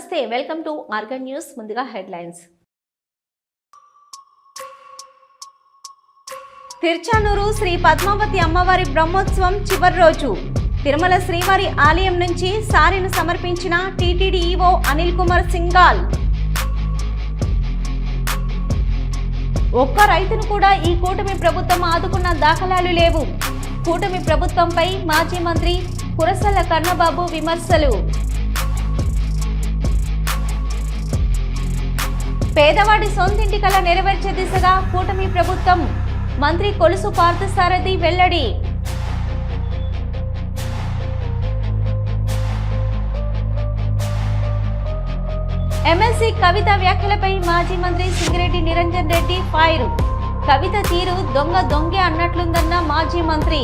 నమస్తే welcome to organ news ముందుగా headlines. Tiruchanur Sri Padmavathi అమ్మవారి బ్రహ్మోత్సవం చివరి రోజు. తిరుమల శ్రీవారి ఆలయం నుంచి సారిను సమర్పించిన టీటీడీ అనిల్ కుమార్ సింగాల్ ఒక్క రైతును కూడా ఈ కూటమి ప్రభుత్వం ఆదుకున్న దాఖలాలు లేవు. కూటమి ప్రభుత్వంపై మాజీ మంత్రి కురసల కన్నబాబు విమర్శలు. పేదవాడి సొంతింటి కళ నెరవేర్చే దిశగా కూటమి ప్రభుత్వం మంత్రి కొలుసు పార్థసారథి వెల్లడి. ఎమ్మెల్సీ కవిత వ్యాఖ్యలపై మాజీ మంత్రి సింగిరెడ్డి నిరంజన్ రెడ్డి ఫైర్. కవిత తీరు దొంగ దొంగే అన్నట్లుందన్న మాజీ మంత్రి.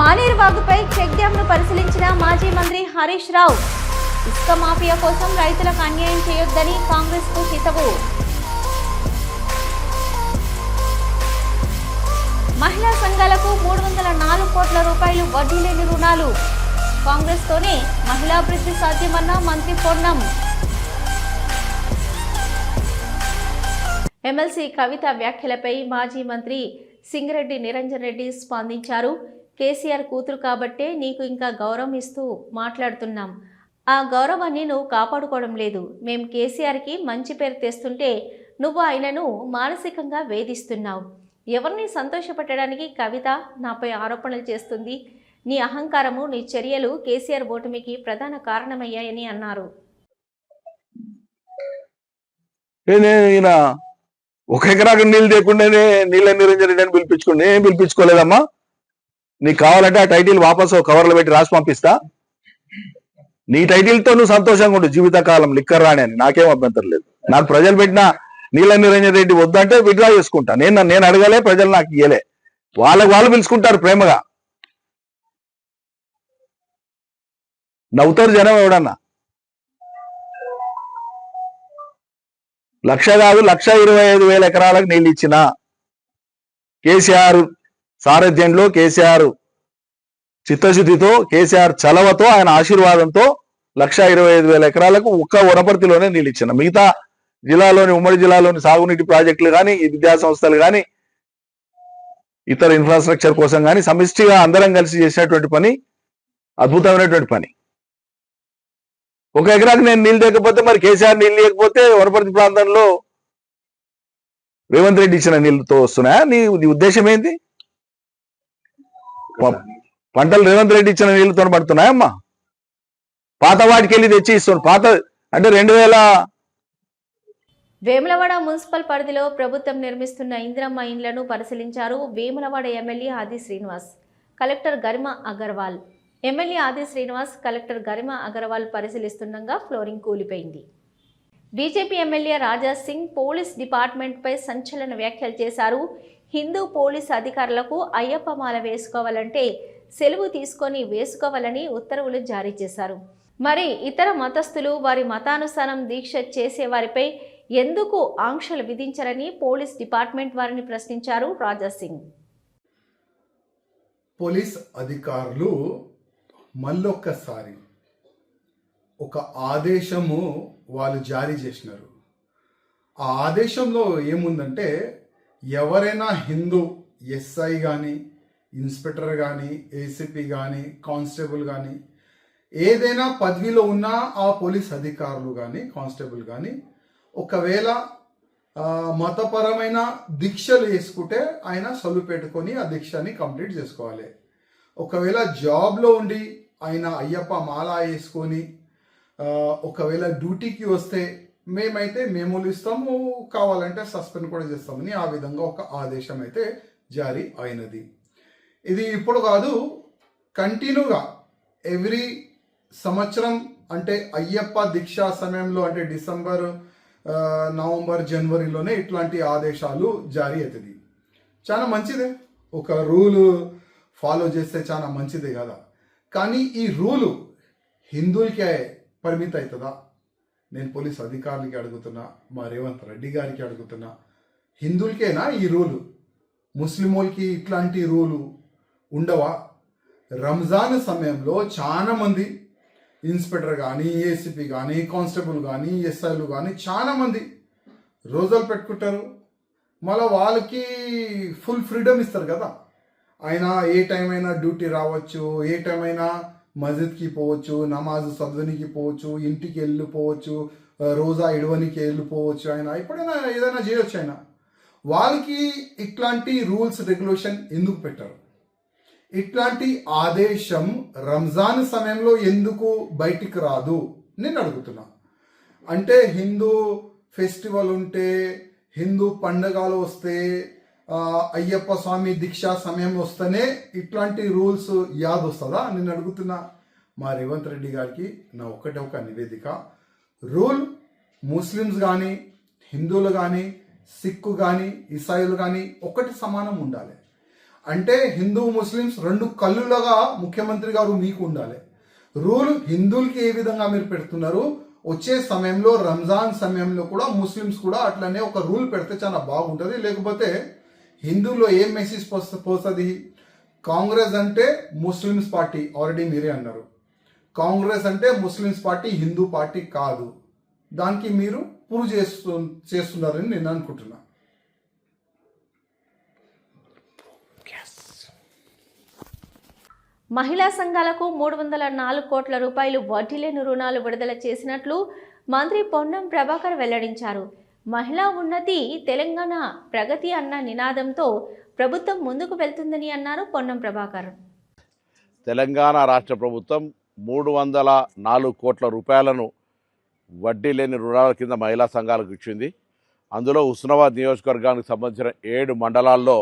మానేరు వాగుపై చెక్ డ్యామ్ను పరిశీలించిన మాజీ మంత్రి హరీష్ రావు. ఇసుక మాఫియా కోసం రైతులకు అన్యాయం చేయొద్దని కాంగ్రెస్కు హితవు. మహిళా సంఘాలకు మూడు వందల నాలుగు కోట్ల రూపాయలు వడ్డీ లేని రుణాలు. కాంగ్రెస్ తోనే మహిళాభివృద్ధి సాధ్యమన్న మంత్రి పొన్నం. ఎమ్మెల్సీ కవిత వ్యాఖ్యలపై మాజీ మంత్రి సింగరెడ్డి నిరంజన్ రెడ్డి స్పందించారు. కేసీఆర్ కూతురు కాబట్టే నీకు ఇంకా గౌరవం ఇస్తూ మాట్లాడుతున్నాం. ఆ గౌరవాన్ని నువ్వు కాపాడుకోవడం లేదు. మేం కేసీఆర్కి మంచి పేరు తెస్తుంటే నువ్వు ఆయనను మానసికంగా వేధిస్తున్నావు. ఎవరిని సంతోషపెట్టడానికి కవిత నాపై ఆరోపణలు చేస్తుంది? నీ అహంకారము నీ చర్యలు కేసీఆర్ ఓటమికి ప్రధాన కారణమయ్యాయని అన్నారు. ఈయన ఒక ఎకరాకు నీళ్ళు లేకుండానే నీళ్ళ నిరంజన్ రెడ్డి అని పిలిపించుకుని ఏం పిలిపించుకోలేదమ్మా? నీకు కావాలంటే ఆ టైటిల్ వాపసు కవర్లో పెట్టి రాసి పంపిస్తా. నీ టైటిల్తో నువ్వు సంతోషంగా ఉండు. జీవితకాలం లిక్కర్ రాణి అని. నాకేం అభ్యంతరం లేదు. నాకు ప్రజలు పెట్టిన నీళ్ళ నిరంజన్ రెడ్డి వద్దంటే విడ్రా చేసుకుంటా. నేను నేను అడగలే ప్రజలు నాకు ఇయ్యలే. వాళ్ళకి వాళ్ళు పిలుచుకుంటారు ప్రేమగా. నవ్వుతారు జనం ఎవడన్నా? లక్ష కాదు లక్ష ఇరవై ఐదు వేల ఎకరాలకు నీళ్ళు ఇచ్చిన కేసీఆర్ సారథ్యంలో కేసీఆర్ చిత్తశుద్ధితో కేసీఆర్ చలవతో ఆయన ఆశీర్వాదంతో లక్ష ఇరవై ఐదు వేల ఎకరాలకు ఒక్క వనపర్తిలోనే నీళ్ళు ఇచ్చిన మిగతా జిల్లాలోని ఉమ్మడి జిల్లాలోని సాగునీటి ప్రాజెక్టులు కానీ విద్యా సంస్థలు కానీ ఇతర ఇన్ఫ్రాస్ట్రక్చర్ కోసం కానీ సమిష్టిగా అందరం కలిసి చేసినటువంటి పని అద్భుతమైనటువంటి పని. ఒక ఎకరాకి నేను నీళ్ళు లేకపోతే మరి కేసీఆర్ నీళ్ళు లేకపోతే వనపర్తి ప్రాంతంలో రేవంత్ రెడ్డి ఇచ్చిన నీళ్ళతో వస్తున్నాయా? నీ నీ ఉద్దేశం ఏంటి పంటలు రేవంత్ రెడ్డి ఇచ్చిన నీళ్ళతో పడుతున్నాయమ్మా పాత వాటికి వెళ్ళి తెచ్చి ఇస్తున్నాడు పాత అంటే రెండు వేల వేములవాడ మున్సిపల్ పరిధిలో ప్రభుత్వం నిర్మిస్తున్న ఇందిరమ్మ ఇండ్లను పరిశీలించారు వేములవాడ ఎమ్మెల్యే ఆది శ్రీనివాస్ కలెక్టర్ గరిమ అగర్వాల్. ఎమ్మెల్యే ఆది శ్రీనివాస్ కలెక్టర్ గరిమ అగర్వాల్ పరిశీలిస్తుండగా ఫ్లోరింగ్ కూలిపోయింది. BJP MLA Raja Singh police డిపార్ట్మెంట్పై సంచలన వ్యాఖ్యలు చేశారు. హిందూ పోలీస్ అధికారులకు అయ్యప్ప మాల వేసుకోవాలంటే సెలవు తీసుకొని వేసుకోవాలని ఉత్తర్వులు జారీ చేశారు. మరి ఇతర మతస్థులు వారి మతానుసారం దీక్ష చేసే వారిపై ఎందుకు ఆంక్షలు విధించరని పోలీస్ డిపార్ట్మెంట్ వారిని ప్రశ్నించారు రాజా సింగ్. పోలీస్ అధికారులు మళ్ళొక్కసారి ఒక ఆదేశము వాళ్ళు జారీ చేసినారు. ఆ ఆదేశంలో ఏముందంటే ఎవరైనా హిందూ ఎస్ఐ కానీ ఇన్స్పెక్టర్ కానీ ఏసీపీ కానీ కానిస్టేబుల్ కానీ ఏదైనా పదవిలో ఉన్న ఆ పోలీస్ అధికారులు కానీ కానిస్టేబుల్ కానీ ఒకవేళ మతపరమైన దీక్షలు వేసుకుంటే ఆయన సొలు పెట్టుకొని ఆ దీక్షని కంప్లీట్ చేసుకోవాలి. ఒకవేళ జాబ్లో ఉండి ఆయన అయ్యప్ప మాల వేసుకొని ఒకవేళ డ్యూటీకి వస్తే మేమైతే మేములు ఇస్తాము కావాలంటే సస్పెండ్ కూడా చేస్తామని ఆ విధంగా ఒక ఆదేశం అయితే జారీ అయినది. ఇది ఇప్పుడు కాదు కంటిన్యూగా ఎవ్రీ సంవత్సరం అంటే అయ్యప్ప దీక్షా సమయంలో అంటే డిసెంబర్ నవంబర్ జనవరిలోనే ఇట్లాంటి ఆదేశాలు జారీ అవుతుంది. చాలా మంచిదే. ఒక రూలు ఫాలో చేస్తే చాలా మంచిదే కదా. కానీ ఈ రూలు హిందువులకే పరిమిత అవుతుందా? నేను పోలీస్ అధికారులకి అడుగుతున్నా మా రేవంత్ రెడ్డి గారికి అడుగుతున్నా హిందువులకేనా ఈ రూలు? ముస్లిములకి ఇట్లాంటి రూలు ఉండవా? రంజాన్ సమయంలో చాలా మంది ఇన్స్పెక్టర్ కానీ ఏసీపీ కానీ కానిస్టేబుల్ కానీ ఎస్ఐలు కానీ చాలామంది రోజులు పెట్టుకుంటారు. మళ్ళీ వాళ్ళకి ఫుల్ ఫ్రీడమ్ ఇస్తారు కదా. ఆయన ఏ టైం అయినా డ్యూటీ రావచ్చు ఏ టైం అయినా మస్జిద్కి పోవచ్చు నమాజ్ చదవనికి పోవచ్చు ఇంటికి వెళ్ళిపోవచ్చు రోజా ఇడవనికి వెళ్ళిపోవచ్చు ఆయన ఎప్పుడైనా ఏదైనా చేయొచ్చు ఆయన వాళ్ళకి ఇట్లాంటి రూల్స్ రెగ్యులేషన్ ఎందుకు పెట్టారు? ఇట్లాంటి ఆదేశం రంజాన్ సమయంలో ఎందుకు బయటికి రాదు? నేను అడుగుతున్నా. అంటే హిందూ ఫెస్టివల్ ఉంటే హిందూ పండగలు వస్తే అయ్యప్ప స్వామి దీక్షా సమయం వస్తేనే ఇట్లాంటి రూల్స్ యాద్ వస్తుందా? నేను అడుగుతున్నా. మా రేవంత్ రెడ్డి గారికి నా ఒక్కటే ఒక నివేదిక. రూల్ ముస్లిమ్స్ కానీ హిందువులు కానీ సిక్కు కానీ ఇసాయిలు కానీ ఒకటి సమానం ఉండాలి. అంటే హిందూ ముస్లిమ్స్ రెండు కళ్ళులుగా ముఖ్యమంత్రి గారు మీకు ఉండాలి. రూల్ హిందువులకి ఏ విధంగా మీరు పెడుతున్నారు? వచ్చే సమయంలో రంజాన్ సమయంలో కూడా ముస్లిమ్స్ కూడా అట్లనే ఒక రూల్ పెడితే చాలా బాగుంటుంది. లేకపోతే హిందువుల్లో ఏం మెసేజ్ పోస్తుంది? కాంగ్రెస్ అంటే ముస్లిమ్స్ పార్టీ ఆల్రెడీ మీరే అన్నారు. కాంగ్రెస్ అంటే ముస్లిమ్స్ పార్టీ హిందూ పార్టీ కాదు. దానికి మీరు ప్రూవ్ చేస్తు చేస్తున్నారని నేను అనుకుంటున్నాను మహిళా సంఘాలకు మూడు వందల నాలుగు కోట్ల రూపాయలు వడ్డీ లేని రుణాలు విడుదల చేసినట్లు మంత్రి పొన్నం ప్రభాకర్ వెల్లడించారు. మహిళా ఉన్నతి తెలంగాణ ప్రగతి అన్న నినాదంతో ప్రభుత్వం ముందుకు వెళ్తుందని అన్నారు పొన్నం ప్రభాకర్. తెలంగాణ రాష్ట్ర ప్రభుత్వం మూడు వందల నాలుగు కోట్ల రూపాయలను వడ్డీ లేని రుణాల కింద మహిళా సంఘాలకు ఇచ్చింది. అందులో హుస్నాబాద్ నియోజకవర్గానికి సంబంధించిన ఏడు మండలాల్లో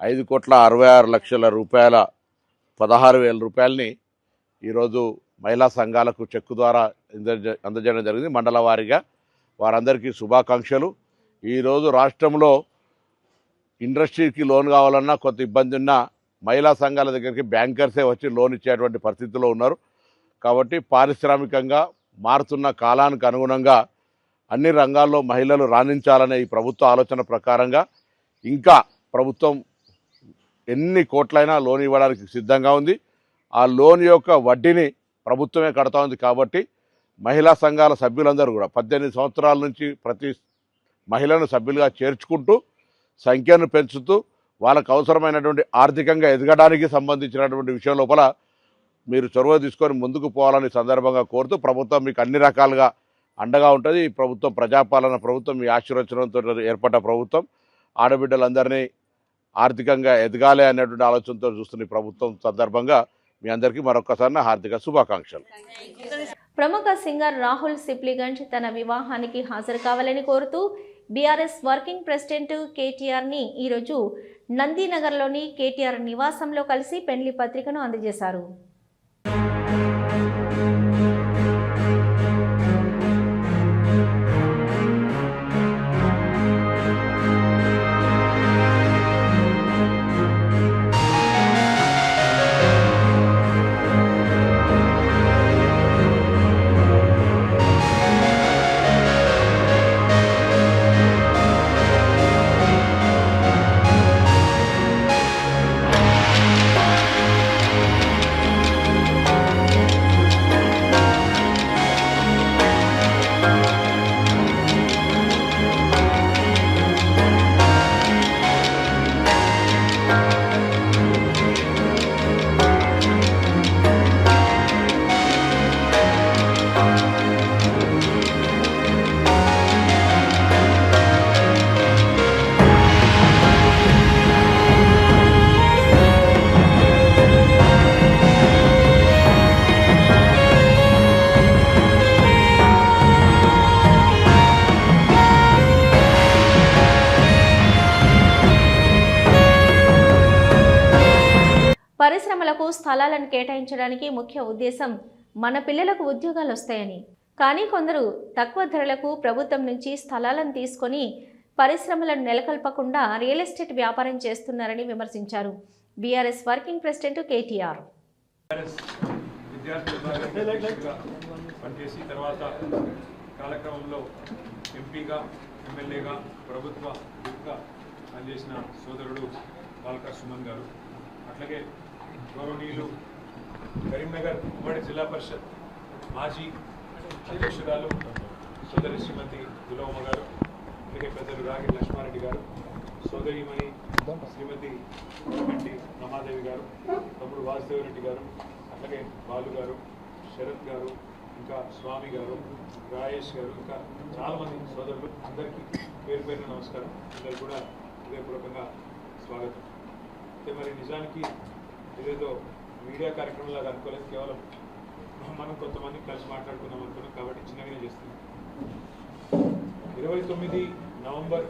ఐదు కోట్ల అరవై ఆరు లక్షల రూపాయల పదహారు వేల రూపాయలని ఈరోజు మహిళా సంఘాలకు చెక్కు ద్వారా అందజే- అందజేయడం జరిగింది. మండల వారీగా వారందరికీ శుభాకాంక్షలు. ఈరోజు రాష్ట్రంలో ఇండస్ట్రీకి లోన్ కావాలన్నా కొంత ఇబ్బంది ఉన్నా మహిళా సంఘాల దగ్గరికి బ్యాంకర్సే వచ్చి లోన్ ఇచ్చేటువంటి పరిస్థితిలో ఉన్నారు. కాబట్టి పారిశ్రామికంగా మారుతున్న కాలానికి అనుగుణంగా అన్ని రంగాల్లో మహిళలు రాణించాలనే ఈ ప్రభుత్వ ఆలోచన ప్రకారంగా ఇంకా ప్రభుత్వం ఎన్ని కోట్లైనా లోన్ ఇవ్వడానికి సిద్ధంగా ఉంది. ఆ లోన్ యొక్క వడ్డీని ప్రభుత్వమే కడతా ఉంది కాబట్టి మహిళా సంఘాల సభ్యులందరూ కూడా పద్దెనిమిది సంవత్సరాల నుంచి ప్రతి మహిళను సభ్యులుగా చేర్చుకుంటూ సంఖ్యను పెంచుతూ వాళ్ళకు అవసరమైనటువంటి ఆర్థికంగా ఎదగడానికి సంబంధించినటువంటి విషయం లోపల మీరు చొరవ తీసుకొని ముందుకు పోవాలని సందర్భంగా కోరుతూ ప్రభుత్వం మీకు అన్ని రకాలుగా అండగా ఉంటుంది. ఈ ప్రభుత్వం ప్రజాపాలన ప్రభుత్వం మీ ఆశీర్వచనంతో ఏర్పడ్డ ప్రభుత్వం. ఆడబిడ్డలందరినీ ఆర్థికంగా ఎదగాలి అనేటువంటి ఆలోచనతో చూస్తున్న ప్రభుత్వం సందర్భంగా మీ అందరికీ మరొకసారి నా హార్దిక శుభాకాంక్షలు. ప్రముఖ సింగర్ రాహుల్ సిప్లిగంజ్ తన వివాహానికి హాజరు కావాలని కోరుతూ బీఆర్ఎస్ వర్కింగ్ ప్రెసిడెంట్ కేటీఆర్ని ఈరోజు నందీనగర్లోని కేటీఆర్ నివాసంలో కలిసి పెండ్లి పత్రికను అందజేశారు. కేటాయించడానికి ముఖ్య ఉద్దేశం మన పిల్లలకు ఉద్యోగాలు వస్తాయని. కానీ కొందరు తక్కువ ధరలకు ప్రభుత్వం నుంచి స్థలాలను తీసుకొని పరిశ్రమలను నెలకొల్పకుండా రియల్ ఎస్టేట్ వ్యాపారం చేస్తున్నారని విమర్శించారు. BRS working president KTR. పనిచేసి తర్వాత కాలక్రమంలో ఎంపీగా ఎమ్మెల్యేగా ప్రభుత్వ పనిచేసిన సోదరుడు బాల్క సుమన్ గారు. అట్లాగే గౌరవనీయులు కరీంనగర్ ఉమ్మడి జిల్లా పరిషత్ మాజీ అధ్యక్షురాలు సోదరి శ్రీమతి దులవమ్మ గారు అలాగే పెద్దలు రాగి లక్ష్మారెడ్డి గారు సోదరిమణి శ్రీమతి రెడ్డి రమాదేవి గారు తమ్ముడు వాసుదేవరెడ్డి గారు అలాగే బాలు గారు శరత్ గారు ఇంకా స్వామి గారు రాయేష్ గారు ఇంకా చాలామంది సోదరులు అందరికీ పేరు పేరున నమస్కారం. అందరు కూడా హృదయపూర్వకంగా స్వాగతం. అయితే మరి నిజానికి ఇదేదో మీడియా కార్యక్రమంలాగా అనుకోలేదు కేవలం మనం కొంతమంది కలిసి మాట్లాడుకుందాం అనుకున్నాం కాబట్టి చిన్నగానే చేస్తున్నాం. ఇరవై తొమ్మిది నవంబర్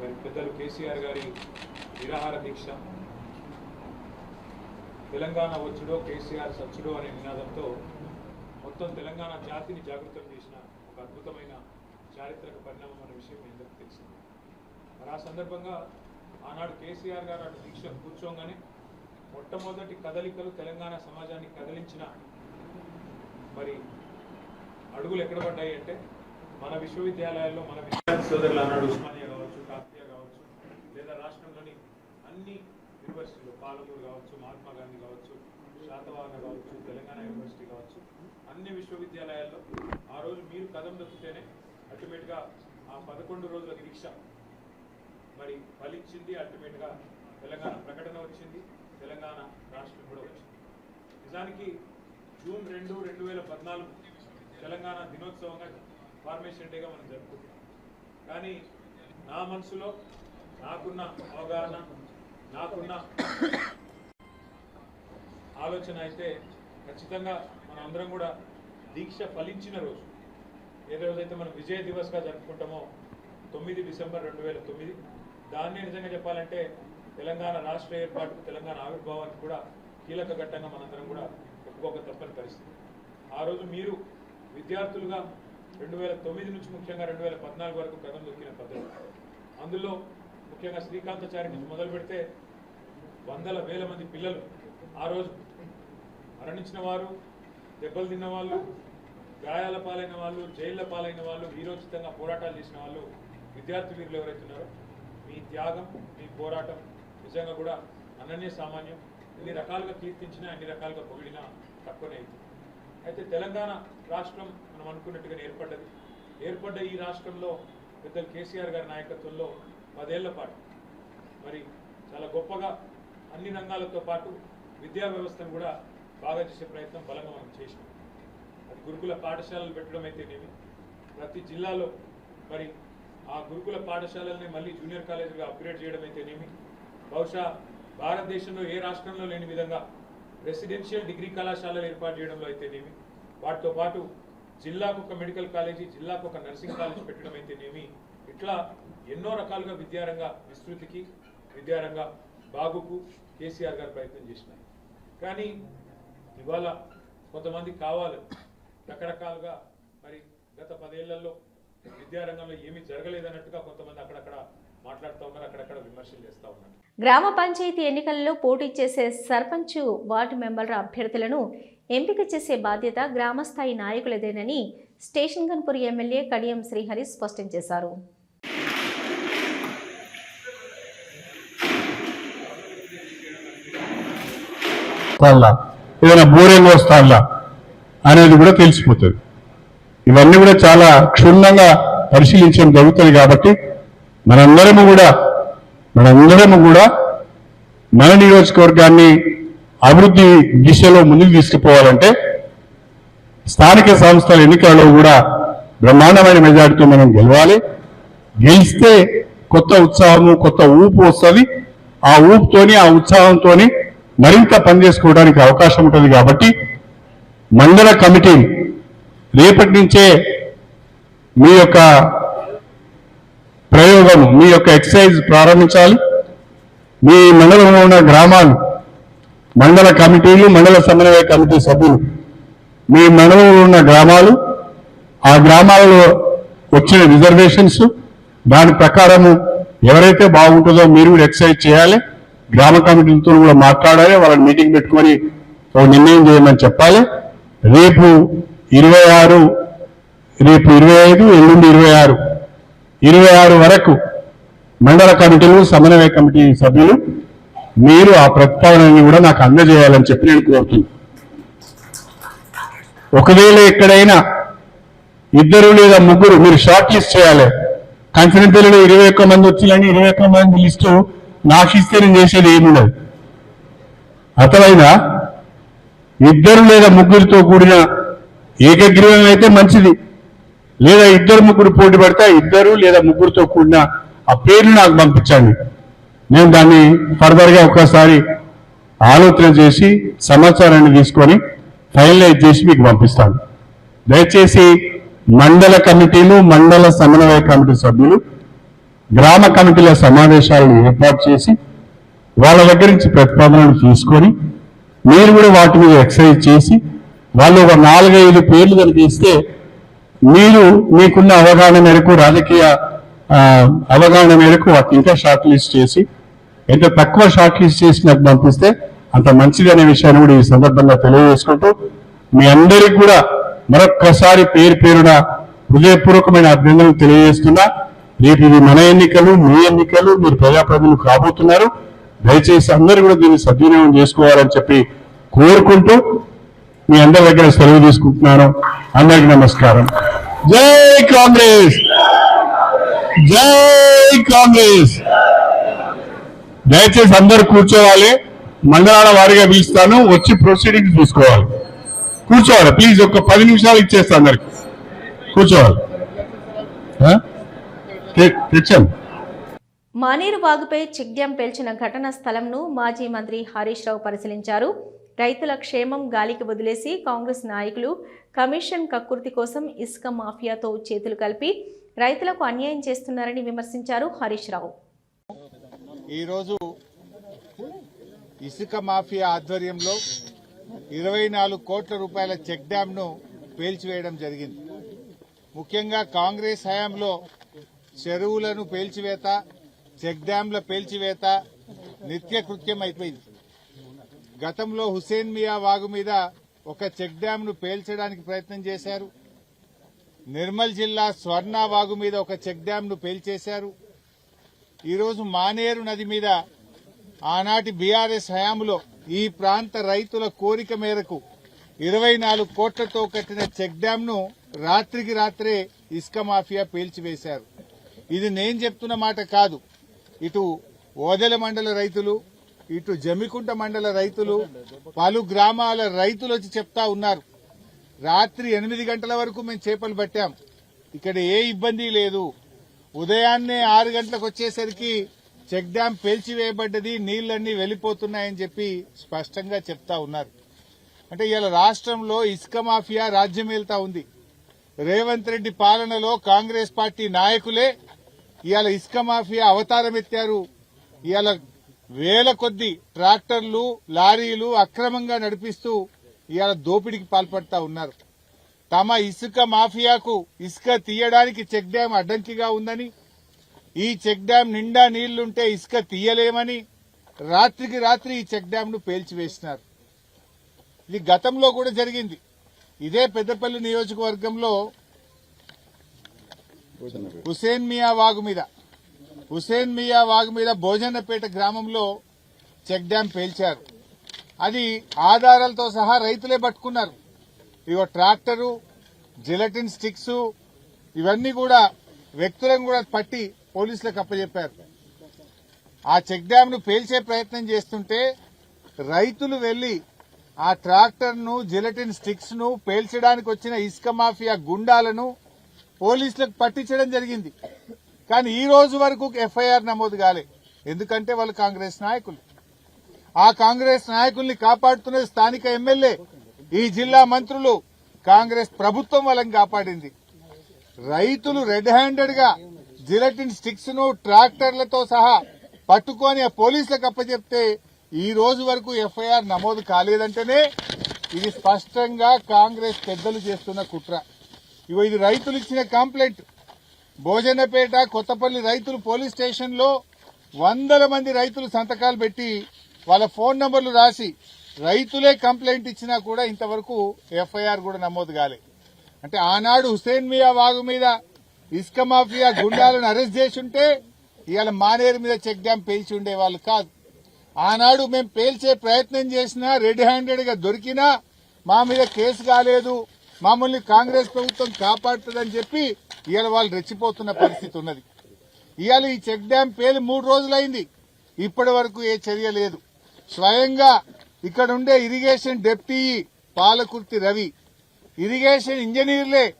మరి పెద్దలు కేసీఆర్ గారి నిరాహార దీక్ష. తెలంగాణ వచ్చుడో కేసీఆర్ సచ్చుడో అనే నినాదంతో మొత్తం తెలంగాణ జాతిని జాగృతం చేసిన ఒక అద్భుతమైన చారిత్రక పరిణామం అనే విషయం మీ అందరికీ తెలిసింది. మరి ఆ సందర్భంగా ఆనాడు కేసీఆర్ గారు అటు దీక్ష కూర్చోగానే మొట్టమొదటి కదలికలు తెలంగాణ సమాజాన్ని కదిలించిన మరి అడుగులు ఎక్కడ పడ్డాయి అంటే మన విశ్వవిద్యాలయాల్లో మన విద్యార్థి సోదరులు అన్నాడు. ఉస్మానియా కావచ్చు కాకతీయ కావచ్చు లేదా రాష్ట్రంలోని అన్ని యూనివర్సిటీలు పాలమూరు కావచ్చు మహాత్మా గాంధీ కావచ్చు శాతవాహన కావచ్చు తెలంగాణ యూనివర్సిటీ కావచ్చు అన్ని విశ్వవిద్యాలయాల్లో ఆ రోజు మీరు కదం దొక్కితేనే అల్టిమేట్గా ఆ పదకొండు రోజుల దీక్ష మరి ఫలించింది అల్టిమేట్గా తెలంగాణ ప్రకటన వచ్చింది. తెలంగాణ రాష్ట్రం కూడా వచ్చింది. నిజానికి జూన్ రెండు రెండు వేల పద్నాలుగు తెలంగాణ దినోత్సవంగా ఫార్మేషన్ డేగా మనం జరుపుకుంటాం కానీ నా మనసులో నాకున్న అవగాహన నాకున్న ఆలోచన అయితే ఖచ్చితంగా మనందరం కూడా దీక్ష ఫలించిన రోజు. ఏ రోజైతే మనం విజయ దివస్గా జరుపుకుంటామో తొమ్మిది డిసెంబర్ రెండు వేల తొమ్మిది దాన్నే నిజంగా చెప్పాలంటే తెలంగాణ రాష్ట్ర ఏర్పాటుకు తెలంగాణ ఆవిర్భావానికి కూడా కీలక ఘట్టంగా మనందరం కూడా ఒప్పుకోక తప్పని పరిస్థితి. ఆ రోజు మీరు విద్యార్థులుగా రెండు వేల తొమ్మిది నుంచి ముఖ్యంగా రెండు వేల పద్నాలుగు వరకు కథం దొక్కిన పద్ధతి. అందులో ముఖ్యంగా శ్రీకాంతాచారి నుంచి మొదలు పెడితే వందల వేల మంది పిల్లలు ఆ రోజు మరణించిన వారు దెబ్బలు తిన్న వాళ్ళు గాయాల పాలైన వాళ్ళు జైళ్ళ పాలైన వాళ్ళు వీరోచితంగా పోరాటాలు చేసిన వాళ్ళు విద్యార్థి వీరులు ఎవరైతే ఉన్నారో మీ త్యాగం మీ పోరాటం నిజంగా కూడా అనన్య సామాన్యం ఎన్ని రకాలుగా కీర్తించినా అన్ని రకాలుగా పొగిడినా తక్కువనే అవుతుంది అయితే తెలంగాణ రాష్ట్రం మనం అనుకున్నట్టుగా ఏర్పడ్డది. ఏర్పడ్డ ఈ రాష్ట్రంలో పెద్దలు కేసీఆర్ గారి నాయకత్వంలో పదేళ్ళ పాటు మరి చాలా గొప్పగా అన్ని రంగాలతో పాటు విద్యా వ్యవస్థను కూడా బాగా చేసే ప్రయత్నం బలంగా మనం చేసినాం. అది గురుకుల పాఠశాలలు పెట్టడం అయితేనేమి ప్రతి జిల్లాలో మరి ఆ గురుకుల పాఠశాలల్ని మళ్ళీ జూనియర్ కాలేజీగా అప్గ్రేడ్ చేయడం అయితేనేమి బహుశా భారతదేశంలో ఏ రాష్ట్రంలో లేని విధంగా రెసిడెన్షియల్ డిగ్రీ కళాశాలలు ఏర్పాటు చేయడంలో అయితేనేమి వాటితో పాటు జిల్లాకు ఒక మెడికల్ కాలేజీ జిల్లాకు ఒక నర్సింగ్ కాలేజ్ పెట్టడం అయితేనేమి ఇట్లా ఎన్నో రకాలుగా విద్యారంగ విస్తృతికి విద్యారంగ బాగుకు కేసీఆర్ గారు ప్రయత్నం చేసినారు. కానీ ఇవాళ కొంతమంది కావాలి. రకరకాలుగా మరి గత పదేళ్ళలో విద్యారంగంలో ఏమీ జరగలేదన్నట్టుగా కొంతమంది అక్కడక్కడ మాట్లాడుతూ ఉన్నారు అక్కడక్కడ విమర్శలు చేస్తూ ఉన్నారు. గ్రామ పంచాయతీ ఎన్నికల్లో పోటీ చేసే సర్పంచ్ వార్డు మెంబర్ల అభ్యర్థులను ఎంపిక చేసే బాధ్యత గ్రామస్థాయి నాయకులదేనని స్టేషన్ గన్పూర్ ఎమ్మెల్యే కడియం శ్రీహరి స్పష్టం చేశారు. వస్తాలా ఏదైనా బోరింగ్ వస్తాలా అనేది కూడా తెలిసిపోతుంది. ఇవన్నీ కూడా చాలా క్షుణ్ణంగా పరిశీలించడం జరుగుతుంది కాబట్టి మనందరము కూడా మనందరము కూడా మన నియోజకవర్గాన్ని అభివృద్ధి దిశలో ముందుకు తీసుకుపోవాలంటే స్థానిక సంస్థల ఎన్నికల్లో కూడా బ్రహ్మాండమైన మెజార్టీతో మనం గెలవాలి. గెలిస్తే కొత్త ఉత్సాహము కొత్త ఊపు వస్తుంది. ఆ ఊపుతోని ఆ ఉత్సాహంతోని మరింత పనిచేసుకోవడానికి అవకాశం ఉంటుంది కాబట్టి మండల కమిటీ రేపటి నుంచే మీ యొక్క ప్రయోగం మీ యొక్క ఎక్సర్సైజ్ ప్రారంభించాలి. మీ మండలంలో ఉన్న గ్రామాలు మండల కమిటీలు మండల సమన్వయ కమిటీ సభ్యులు మీ మండలంలో ఉన్న గ్రామాలు ఆ గ్రామాలలో వచ్చిన రిజర్వేషన్స్ దాని ప్రకారము ఎవరైతే బాగుంటుందో మీరు కూడా ఎక్సర్సైజ్ చేయాలి. గ్రామ కమిటీలతో కూడా మాట్లాడాలి వాళ్ళని మీటింగ్ పెట్టుకొని ఒక నిర్ణయం చేయమని చెప్పాలి. రేపు ఇరవై ఆరు రేపు ఇరవై ఐదు ఎల్లుండి ఇరవై ఆరు ఇరవై ఆరు వరకు మండల కమిటీలు సమన్వయ కమిటీ సభ్యులు మీరు ఆ ప్రతిపాదనని కూడా నాకు అందజేయాలని చెప్పి నేను కోరుతున్నాను. ఒకవేళ ఎక్కడైనా ఇద్దరు లేదా ముగ్గురు మీరు షార్ట్ లిస్ట్ చేయాలి. కన్ఫిడెంట్ ఇరవై ఒక్క మంది వచ్చిందని ఇరవై ఒక్క మంది లిస్టు నాకు ఇస్తే నేను చేసేది ఏమి ఉండదు. ఇద్దరు లేదా ముగ్గురితో కూడిన ఏకగ్రీవం అయితే మంచిది. లేదా ఇద్దరు ముగ్గురు పోటీ పడితే ఇద్దరు లేదా ముగ్గురుతో కూడిన ఆ పేర్లు నాకు పంపించండి. నేను దాన్ని ఫర్దర్గా ఒకసారి ఆలోచన చేసి సమాచారాన్ని తీసుకొని ఫైనలైజ్ చేసి మీకు పంపిస్తాను. దయచేసి మండల కమిటీలు మండల సమన్వయ కమిటీ సభ్యులు గ్రామ కమిటీల సమావేశాలను ఏర్పాటు చేసి వాళ్ళ దగ్గర నుంచి ప్రతిపాదనలు తీసుకొని మీరు కూడా వాటి మీద ఎక్సర్సైజ్ చేసి వాళ్ళు ఒక నాలుగైదు పేర్లు కనిపిస్తే మీరు మీకున్న అవగాహన మేరకు రాజకీయ అవగాహన మేరకు వాటిని ఇంకా షార్ట్ లిస్ట్ చేసి ఎంత తక్కువ షార్ట్ లిస్ట్ చేసి నాకు పంపిస్తే అంత మంచిది అనే విషయాన్ని కూడా ఈ సందర్భంగా తెలియజేసుకుంటూ మీ అందరికి కూడా మరొక్కసారి పేరు పేరున హృదయపూర్వకమైన అభినందనలు తెలియజేస్తున్నా. రేపు ఇది మన ఎన్నికలు మీ ఎన్నికలు మీరు ప్రజాప్రతినిధులు కాబోతున్నారు. దయచేసి అందరూ కూడా దీన్ని సద్వినియోగం చేసుకోవాలని చెప్పి కోరుకుంటూ మీ అందరి దగ్గర సెలవు తీసుకుంటున్నాను. అందరికి నమస్కారం. జై కాంగ్రెస్! జై కాంగ్రెస్! దయచేసి అందరు కూర్చోవాలి. మండలాల వారిగా పిలుస్తాను. వచ్చి ప్రొసీడింగ్స్ చూసుకోవాలి. కూర్చోవాలి. ప్లీజ్ ఒక పది నిమిషాలు ఇచ్చేస్తా అందరికి. కూర్చోవాలి. ఆ? తెచ్చాను మానేరు వాగుపై చెక్ పేల్చిన ఘటన స్థలంను మాజీ మంత్రి హరీష్ రావు పరిశీలించారు. రైతుల క్షేమం గాలికి వదిలేసి కాంగ్రెస్ నాయకులు కమిషన్ కక్కుర్తి కోసం ఇసుక మాఫియాతో చేతులు కలిపి రైతులకు అన్యాయం చేస్తున్నారని విమర్శించారు హరీష్ రావు. ఈరోజు ఇసుక మాఫియా ఆధ్వర్యంలో ఇరవై నాలుగు కోట్ల రూపాయల చెక్ డ్యాంను పేల్చివేయడం జరిగింది. ముఖ్యంగా కాంగ్రెస్ హయాంలో చెరువులను పేల్చివేత చెక్ డ్యాంల పేల్చివేత నిత్యకృత్యం అయిపోయింది. గతంలో హుసేన్ మియా వాగు మీద ఒక చెక్ డ్యాంను పేల్చడానికి ప్రయత్నం చేశారు. నిర్మల్ జిల్లా స్వర్ణ వాగు మీద ఒక చెక్ డ్యాంను పేల్చేశారు. ఈరోజు మానేరు నది మీద ఆనాటి బీఆర్ఎస్ హయాంలో ఈ ప్రాంత రైతుల కోరిక మేరకు ఇరవై నాలుగు కోట్లతో కట్టిన చెక్ డ్యాంను రాత్రికి రాత్రే ఇసుక మాఫియా పేల్చివేశారు. ఇది నేను చెప్తున్న మాట కాదు. ఇటు ఓదెల మండల రైతులు ఇటు జమికుంట మండల రైతులు పలు గ్రామాల రైతులు వచ్చి చెప్తా ఉన్నారు. రాత్రి ఎనిమిది గంటల వరకు మేము చేపలు పట్టాం. ఇక్కడ ఏ ఇబ్బంది లేదు. ఉదయాన్నే ఆరు గంటలకు వచ్చేసరికి చెక్ డ్యాం పేల్చివేయబడ్డది నీళ్ళన్నీ వెళ్ళిపోతున్నాయని చెప్పి స్పష్టంగా చెప్తా ఉన్నారు. అంటే ఇవాళ రాష్ట్రంలో ఇసుక మాఫియా రాజ్యమేల్తా ఉంది. రేవంత్ రెడ్డి పాలనలో కాంగ్రెస్ పార్టీ నాయకులే ఇవాళ ఇసుక మాఫియా అవతారం ఎత్తారు ఇవాళ వేల కొద్ది ట్రాక్టర్లు లారీలు అక్రమంగా నడిపిస్తూ ఇవాళ దోపిడీకి పాల్పడతా ఉన్నారు. తమ ఇసుక మాఫియాకు ఇసుక తీయడానికి చెక్ డ్యాం అడ్డంకిగా ఉందని ఈ చెక్ డ్యాం నిండా నీళ్ళుంటే ఇసుక తీయలేమని రాత్రికి రాత్రి ఈ చెక్ డ్యాంను పేల్చివేసినారు. ఇది గతంలో కూడా జరిగింది. ఇదే పెద్దపల్లి నియోజకవర్గంలో హుసేన్ మియా వాగు మీద హుసేన్ మియా వాగు మీద భోజనపేట గ్రామంలో చెక్ డ్యాం పేల్చారు. అది ఆధారాలతో సహా రైతులే పట్టుకున్నారు. ఇగో ట్రాక్టరు జిలటిన్ స్టిక్స్ ఇవన్నీ కూడా వ్యక్తులను కూడా పట్టి పోలీసులకు అప్పచెప్పారు ఆ చెక్ డ్యామ్ను పేల్చే ప్రయత్నం చేస్తుంటే రైతులు వెళ్ళి ఆ ట్రాక్టర్ను జిలటిన్ స్టిక్స్ను పేల్చడానికి వచ్చిన ఇసుక మాఫియా గుండాలను పోలీసులకు పట్టించడం జరిగింది. కానీ ఈ రోజు వరకు ఎఫ్ఐఆర్ నమోదు కాలే. ఎందుకంటే వాళ్ళు కాంగ్రెస్ నాయకులు. ఆ కాంగ్రెస్ నాయకుల్ని కాపాడుతున్నది స్థానిక ఎమ్మెల్యే ఈ జిల్లా మంత్రులు. కాంగ్రెస్ ప్రభుత్వం వాళ్ళని కాపాడింది. రైతులు రెడ్ హ్యాండెడ్గా జిలటిన్ స్టిక్స్ను ట్రాక్టర్లతో సహా పట్టుకొని పోలీసులకు అప్పచెప్తే ఈ రోజు వరకు ఎఫ్ఐఆర్ నమోదు కాలేదంటేనే ఇది స్పష్టంగా కాంగ్రెస్ పెద్దలు చేస్తున్న కుట్ర. ఇగో ఇది రైతులు ఇచ్చిన కంప్లైంట్. భోజనపేట కొత్తపల్లి రైతులు పోలీస్ స్టేషన్లో వందల మంది రైతులు సంతకాలు పెట్టి వాళ్ళ ఫోన్ నంబర్లు రాసి రైతులే కంప్లైంట్ ఇచ్చినా కూడా ఇంతవరకు ఎఫ్ఐఆర్ కూడా నమోదు కాలే. అంటే ఆనాడు హుసేన్ మియా వాగు మీద ఇసుక మాఫియా గుండాలను అరెస్ట్ చేసి ఉంటే ఇవాళ మానేరు మీద చెక్ డ్యాం పేల్చి ఉండేవాళ్ళు కాదు. ఆనాడు మేము పేల్చే ప్రయత్నం చేసినా రెడ్ హ్యాండెడ్గా దొరికినా మా మీద కేసు కాలేదు మమ్మల్ని కాంగ్రెస్ ప్రభుత్వం కాపాడుతుందని చెప్పి ఇవాళ వాళ్ళు రెచ్చిపోతున్న పరిస్థితి ఉన్నది. ఇవాళ ఈ చెక్ డ్యాం పేలి మూడు రోజులైంది. ఇప్పటి వరకు ఏ చర్య లేదు. స్వయంగా ఇక్కడ ఉండే irrigation deputy Palakurthi Ravi irrigation ఇంజనీర్లే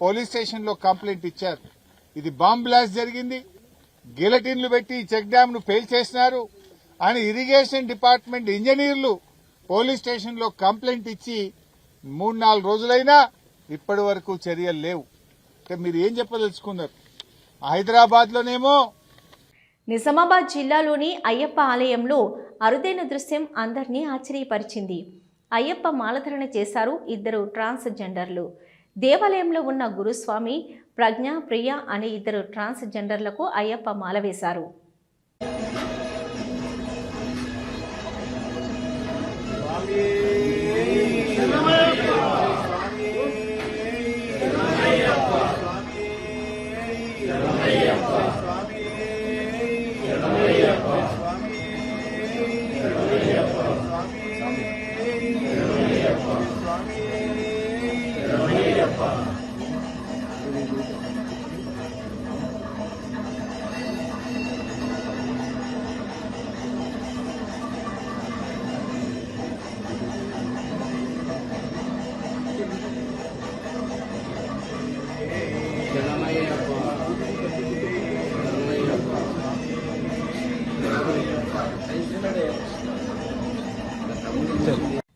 police స్టేషన్లో కంప్లైంట్ ఇచ్చారు. ఇది బాంబ్ బ్లాస్ట్ జరిగింది. గిలటిన్లు పెట్టి చెక్ డ్యామ్ను ఫెయిల్ చేసినారు. అని ఇరిగేషన్ డిపార్ట్మెంట్ ఇంజనీర్లు పోలీస్ స్టేషన్లో కంప్లైంట్ ఇచ్చి మూడు నాలుగు రోజులైనా ఇప్పటి వరకు చర్యలు లేవు. మీరు ఏం చెప్పదలుచుకున్నారు? హైదరాబాద్ లోనేమో నిజామాబాద్ జిల్లాలోని అయ్యప్ప ఆలయంలో అరుదైన దృశ్యం అందరినీ ఆశ్చర్యపరిచింది. అయ్యప్ప మాలధరణ చేశారు ఇద్దరు ట్రాన్స్జెండర్లు. దేవాలయంలో ఉన్న గురుస్వామి ప్రజ్ఞ ప్రియ అనే ఇద్దరు ట్రాన్స్జెండర్లకు అయ్యప్ప మాల వేశారు.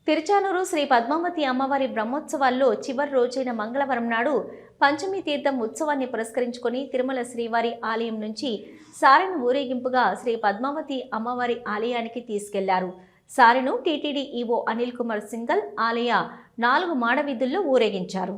తిరుచానూరు శ్రీ పద్మావతి అమ్మవారి బ్రహ్మోత్సవాల్లో చివరి రోజైన మంగళవారం నాడు పంచమి తీర్థం ఉత్సవాన్ని పురస్కరించుకొని తిరుమల శ్రీవారి ఆలయం నుంచి సారెను ఊరేగింపుగా శ్రీ పద్మావతి అమ్మవారి ఆలయానికి తీసుకెళ్ళారు. సారెను టీటీడీ ఈవో అనిల్ కుమార్ సింగల్ ఆలయ నాలుగు మాడవీధుల్లో ఊరేగించారు.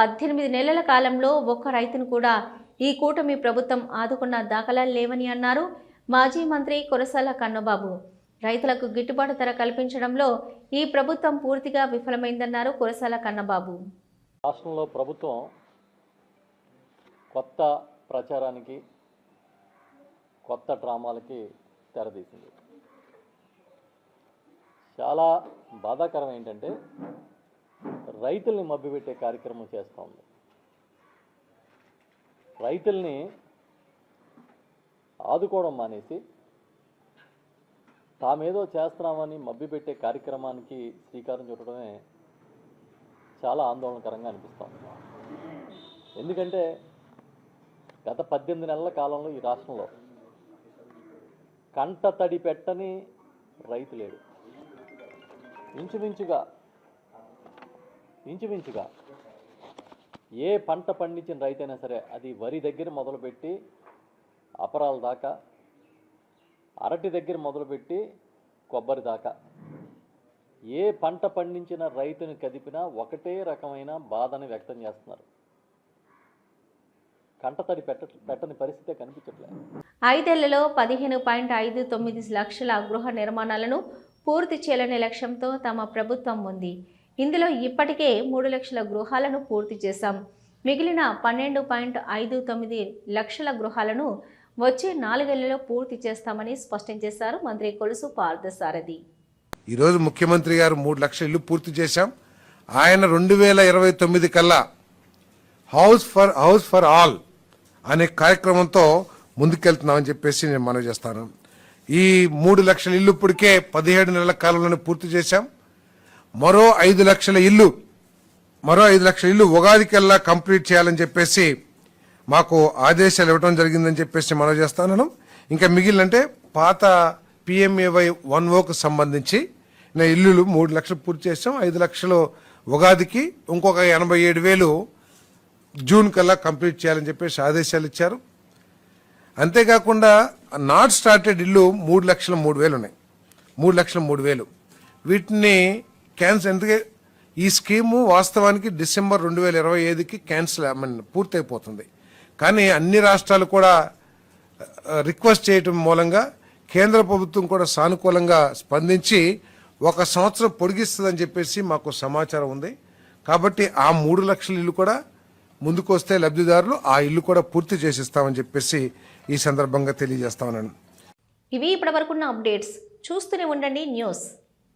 పద్దెనిమిది నెలల కాలంలో ఒక్క రైతును కూడా ఈ కూటమి ప్రభుత్వం ఆదుకున్న దాఖలాలు లేవని అన్నారు మాజీ మంత్రి కురసాల కన్నబాబు. రైతులకు గిట్టుబాటు ధర కల్పించడంలో ఈ ప్రభుత్వం పూర్తిగా విఫలమైందన్నారు కురసాల కన్నబాబు. రాష్ట్రంలో ప్రభుత్వం కొత్త ప్రచారానికి కొత్త డ్రామాలకి తెరదీసింది. చాలా బాధాకరం ఏంటంటే రైతుల్ని మభ్యపెట్టే కార్యక్రమం చేస్తూ ఉంది. రైతుల్ని ఆదుకోవడం మానేసి తామేదో చేస్తున్నామని మభ్యపెట్టే కార్యక్రమానికి శ్రీకారం చుట్టడమే చాలా ఆందోళనకరంగా అనిపిస్తుంది ఎందుకంటే గత పద్దెనిమిది నెలల కాలంలో ఈ రాష్ట్రంలో కంట తడి పెట్టని రైతు లేడు. ఇంచుమించుగా ఇంచుమించుగా ఏ పంట పండించిన రైతైనా సరే అది వరి దగ్గర మొదలుపెట్టి అపరాల దాకా అరటి దగ్గర మొదలుపెట్టి కొబ్బరి దాకా. ఏ పంట పండించిన రైతుని కదిపినా ఒకటే రకమైన బాధని వ్యక్తం చేస్తున్నారు. కంటతడి పెట్ట పెట్టని పరిస్థితే కనిపించట్లేదు ఐదేళ్ళలో పదిహేను పాయింట్ ఐదు తొమ్మిది లక్షల గృహ నిర్మాణాలను పూర్తి చేయాలనే లక్ష్యంతో తమ ప్రభుత్వం ఉంది. ఇందులో ఇప్పటికే మూడు లక్షల గృహాలను పూర్తి చేశాం. మిగిలిన పన్నెండు పాయింట్ ఐదు తొమ్మిది లక్షల గృహాలను వచ్చే నాలుగేళ్ళలో పూర్తి చేస్తామని స్పష్టం చేశారు మంత్రి కొలుసు పార్థసారథి. ఈరోజు ముఖ్యమంత్రి గారు మూడు లక్షల ఇల్లు పూర్తి చేశాం. ఆయన రెండు వేల ఇరవై తొమ్మిది కల్లా house for house for all అనే కార్యక్రమంతో ముందుకెళ్తున్నామని చెప్పేసి నేను మనవి చేస్తాను. ఈ మూడు లక్షల ఇల్లు ఇప్పటికే పదిహేడు నెలల కాలంలోనే పూర్తి చేశాం. మరో ఐదు లక్షల ఇల్లు మరో ఐదు లక్షల ఇల్లు ఉగాదికల్లా కంప్లీట్ చేయాలని చెప్పేసి మాకు ఆదేశాలు ఇవ్వడం జరిగిందని చెప్పేసి మనం చేస్తాను ఇంకా మిగిలినంటే పాత పిఎంఏవై వన్ ఓకు సంబంధించి నా ఇల్లులు మూడు లక్షలు పూర్తి చేసాం. ఐదు లక్షలు ఉగాదికి ఇంకొక ఎనభై ఏడు వేలు జూన్ కల్లా కంప్లీట్ చేయాలని చెప్పేసి ఆదేశాలు ఇచ్చారు. అంతేకాకుండా నాట్ స్టార్టెడ్ ఇల్లు మూడు లక్షల మూడు వేలు ఉన్నాయి. మూడు లక్షల మూడు వేలు. వీటిని క్యాన్సిల్ ఎందుకే? ఈ స్కీము వాస్తవానికి డిసెంబర్ రెండు వేల ఇరవై ఐదుకి క్యాన్సిల్ ఐ మీన్ పూర్తయిపోతుంది. కానీ అన్ని రాష్ట్రాలు కూడా రిక్వెస్ట్ చేయటం మూలంగా కేంద్ర ప్రభుత్వం కూడా సానుకూలంగా స్పందించి ఒక సంవత్సరం పొడిగిస్తుందని చెప్పేసి మాకు సమాచారం ఉంది. కాబట్టి ఆ మూడు లక్షల ఇల్లు కూడా ముందుకు వస్తే లబ్ధిదారులు ఆ ఇల్లు కూడా పూర్తి చేసిస్తామని చెప్పేసి ఈ సందర్భంగా తెలియజేస్తా ఉన్నాను. ఇవి ఇప్పటివరకున్న అప్డేట్స్. చూస్తూనే ఉండండి న్యూస్.